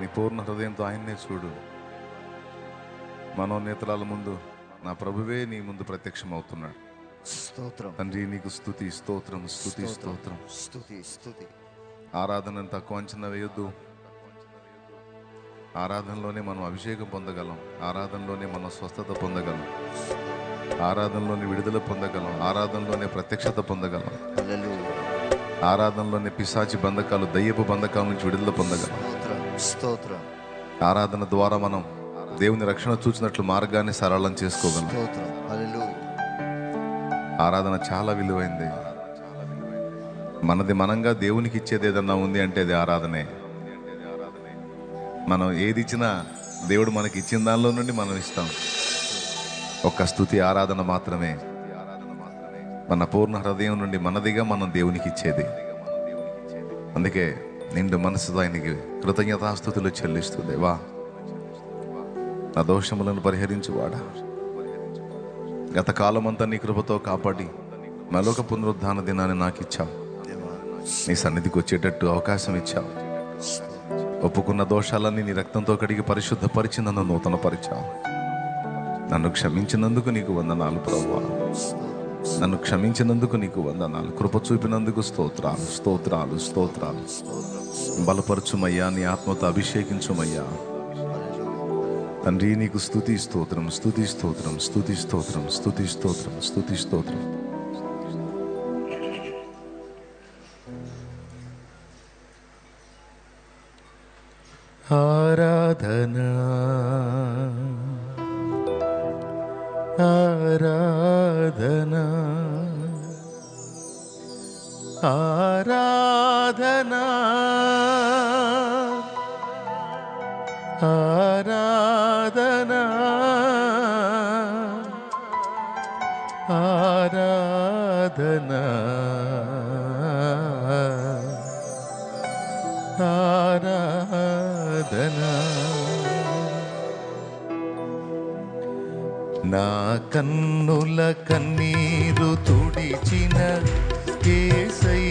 నీ పూర్ణ హృదయంతో ఆయన్నే చూడు. మనోనేత్రాల ముందు నా ప్రభువే నీ ముందు ప్రత్యక్షమవుతున్నాడు. స్తోత్రం. తండ్రి నీకు స్తుతి స్తోత్రం స్తుతి స్తోత్రం. స్తుతి స్తుతి ఆరాధనను తక్కువ అంచనా వేయొద్దు. ఆరాధనలోనే మనం అభిషేకం పొందగలం. ఆరాధనలోనే మనం స్వస్థత పొందగలం. ఆరాధనలోనే విడుదల పొందగలం. ఆరాధనలోనే ప్రత్యక్షత పొందగలం. ఆరాధనలోనే పిశాచి బంధకాలు దయ్యపు బంధకాల నుంచి విడుదల పొందగలం. స్తోత్రం. ఆరాధన ద్వారా మనం దేవుని రక్షణ చూసినట్లు మార్గాన్ని సరళం చేసుకోగలం. ఆరాధన చాలా విలువైంది. మనది మనంగా దేవునికి ఇచ్చేది ఏదన్నా ఉంది అంటే అది ఆరాధనే. మనం ఏది ఇచ్చినా దేవుడు మనకి ఇచ్చిన దానిలో నుండి మనం ఇస్తాం. ఒక్క స్థుతి ఆరాధన మాత్రమే. మన పూర్ణ హృదయం నుండి మనదిగా మనం దేవునికి ఇచ్చేది. అందుకే నిండు మనసుతో ఆయనకి కృతజ్ఞతాస్థుతులు చెల్లిస్తూ దేవా నా దోషములను పరిహరించువాడా గత కాలమంతా నీ కృపతో కాపాడి మరొక పునరుద్ధాన దినాన్ని నాకు ఇచ్చావు నీ సన్నిధికి వచ్చేటట్టు అవకాశం ఇచ్చావు ఒప్పుకున్న దోషాలన్నీ నీ రక్తంతో కడిగి పరిశుద్ధపరిచి నన్ను నూతన పరిచావు నన్ను క్షమించినందుకు నీకు వందనాలు ప్రభువా నన్ను క్షమించినందుకు నీకు వందనాలు కృప చూపినందుకు స్తోత్రాలు స్తోత్రాలు స్తోత్రాలు బలపరచుమయ్యా నీ ఆత్మతో అభిషేకించుమయ్యా తండ్రి నీకు స్తుతి స్తోత్రం స్తుతి స్తోత్రం స్తుతి స్తోత్రం స్తుతి స్తోత్రం స్తుతి స్తోత్రం ఆరాధనా ఆరాధనా ఆరాధనా കണ്ണുല കണ്ണീരു തുടിച്ചിന കേസൈ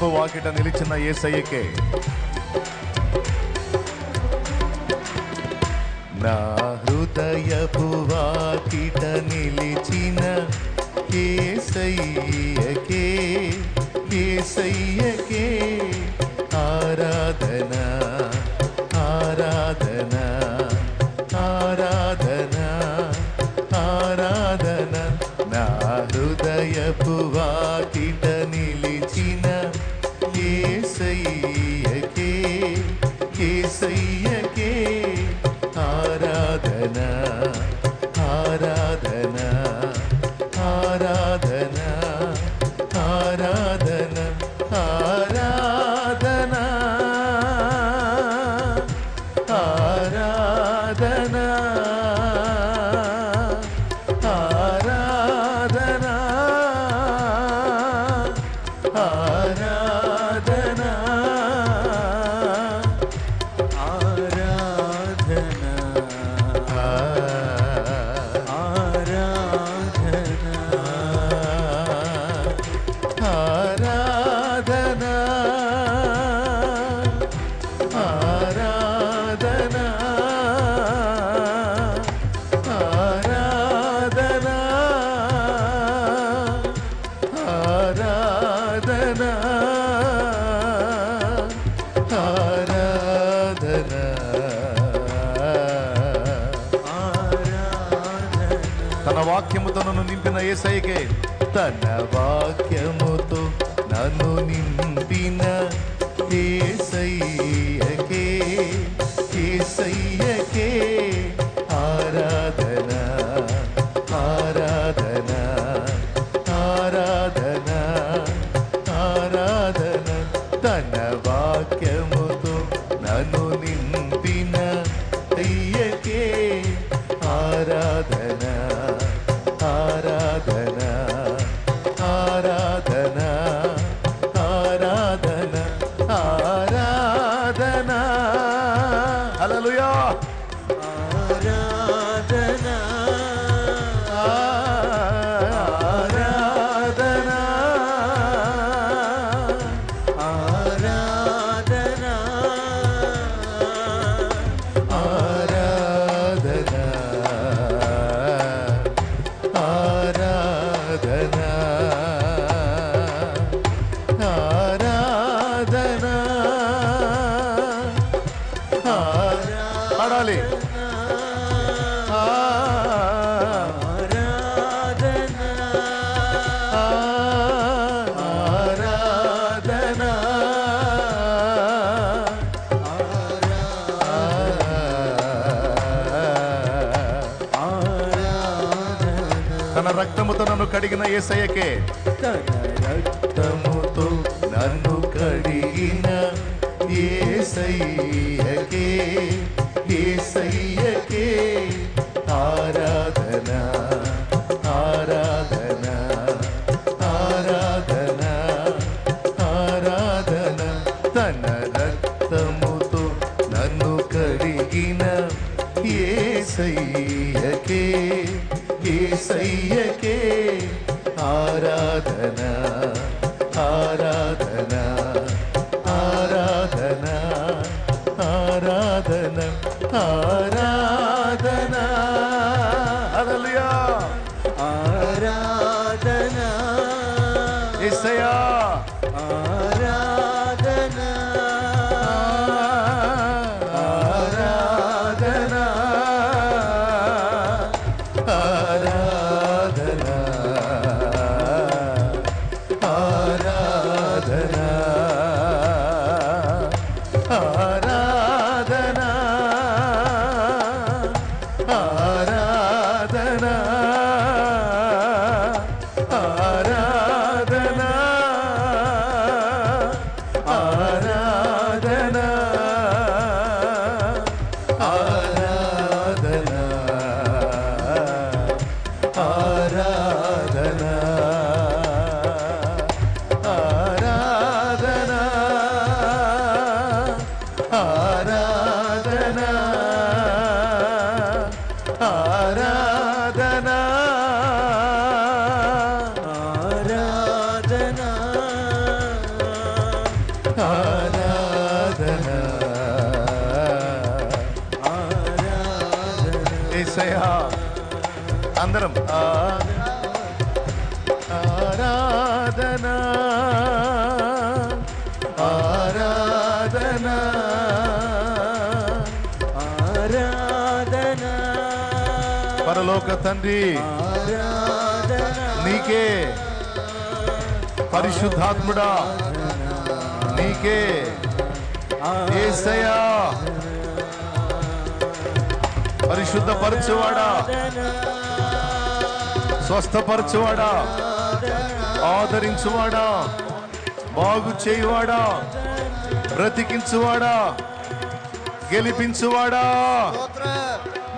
నా వాకిట నిలిచిన ఏసయ్యకే నా హృదయపు వాకిట నిలిచిన ఏసయ్యకే ఏసయ్యకే. ఆరాధన ఆరాధన ఆరాధన. నన్ను నింపిన ఏసైకే తన వాక్యముతో నన్ను నింపిన రక్తముతో నన్ను కడిగిన ఏసయ్యకే. రక్తముతో నన్ను కడిగిన ఏసయ్యకే ఏసయ్యకే ఆరాధనా. Yeah. आराधना आराधना आराधना। परलोक तंडी नीके परिशुद्धात्म नीके ये परचवाड़ा स्वस्थ परचवाड़ा। ఆదరించువాడా? బాగు చేయువాడా? బ్రతికించువాడా? గెలిపించువాడా?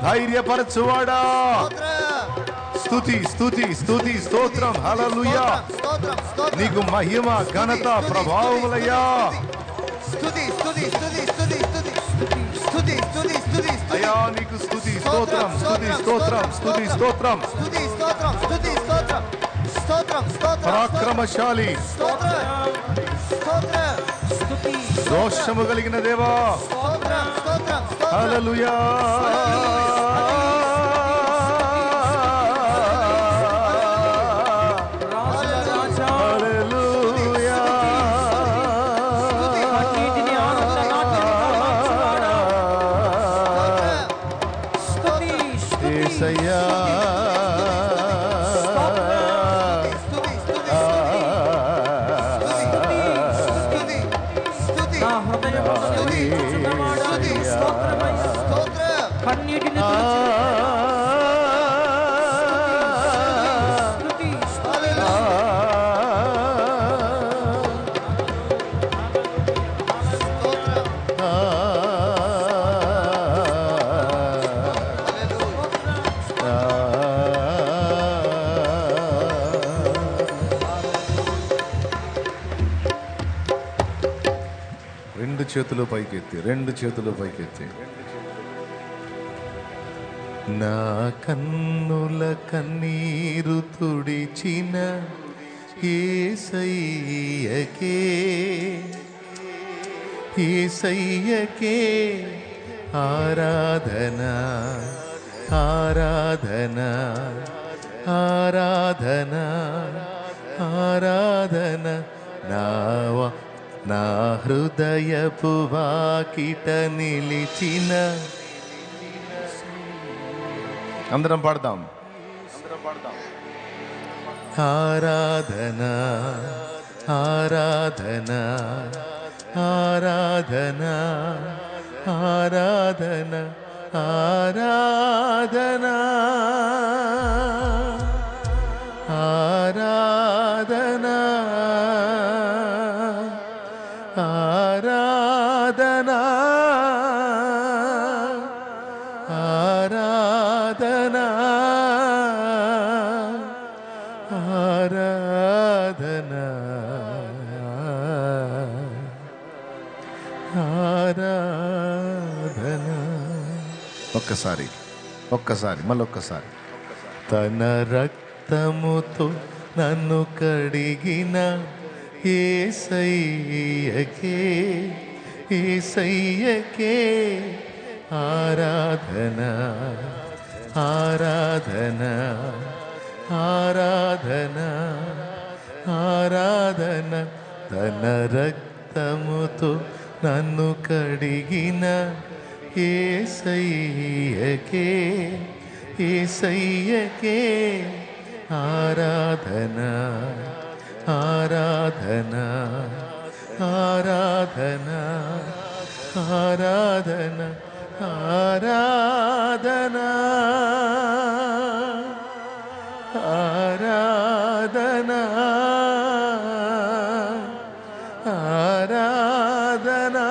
ధైర్యపరచువాడా? స్థుతి స్థుతి స్థుతి స్తోత్రం. హలలుయా నీకు మహిమ ఘనత ప్రభావములయ్యా. అయ్యా నీకు స్థుతి స్తోత్రం స్థుతి స్తోత్రం స్థుతి స్తోత్రం. స్థుతి స్తోత్రం స్థుతి స్తోత్రం. పరాక్రమశాలి దోషము కలిగిన దేవా హల్లెలూయా Yeah. చేతులు పైకెత్తి రెండు చేతులు పైకెత్తి. నా కన్నుల కన్నీరు తుడిచిన ఏసయ్యకే ఏసయ్యకే ఆరాధన ఆరాధన ఆరాధన ఆరాధన. నావా నా హృదయపు వాకిట నిలిచిన అందరం పాడదాం ఆరాధన ఆరాధన ఆరాధన ఆరాధన ఆరాధన ఆరాధన ఒక్కసారి ఒక్కసారి మళ్ళొక్కసారి తన రక్తముతో నన్ను కడిగిన ఏసయ్యకే ఏసయ్యకే ఆరాధన ఆరాధన ఆరాధన ఆరాధన తన రక్తముతో నన్ను కడిగిన ये सही है के ये सही है के। आराधना आराधना आराधना आराधना आराधना। आराधना आराधना।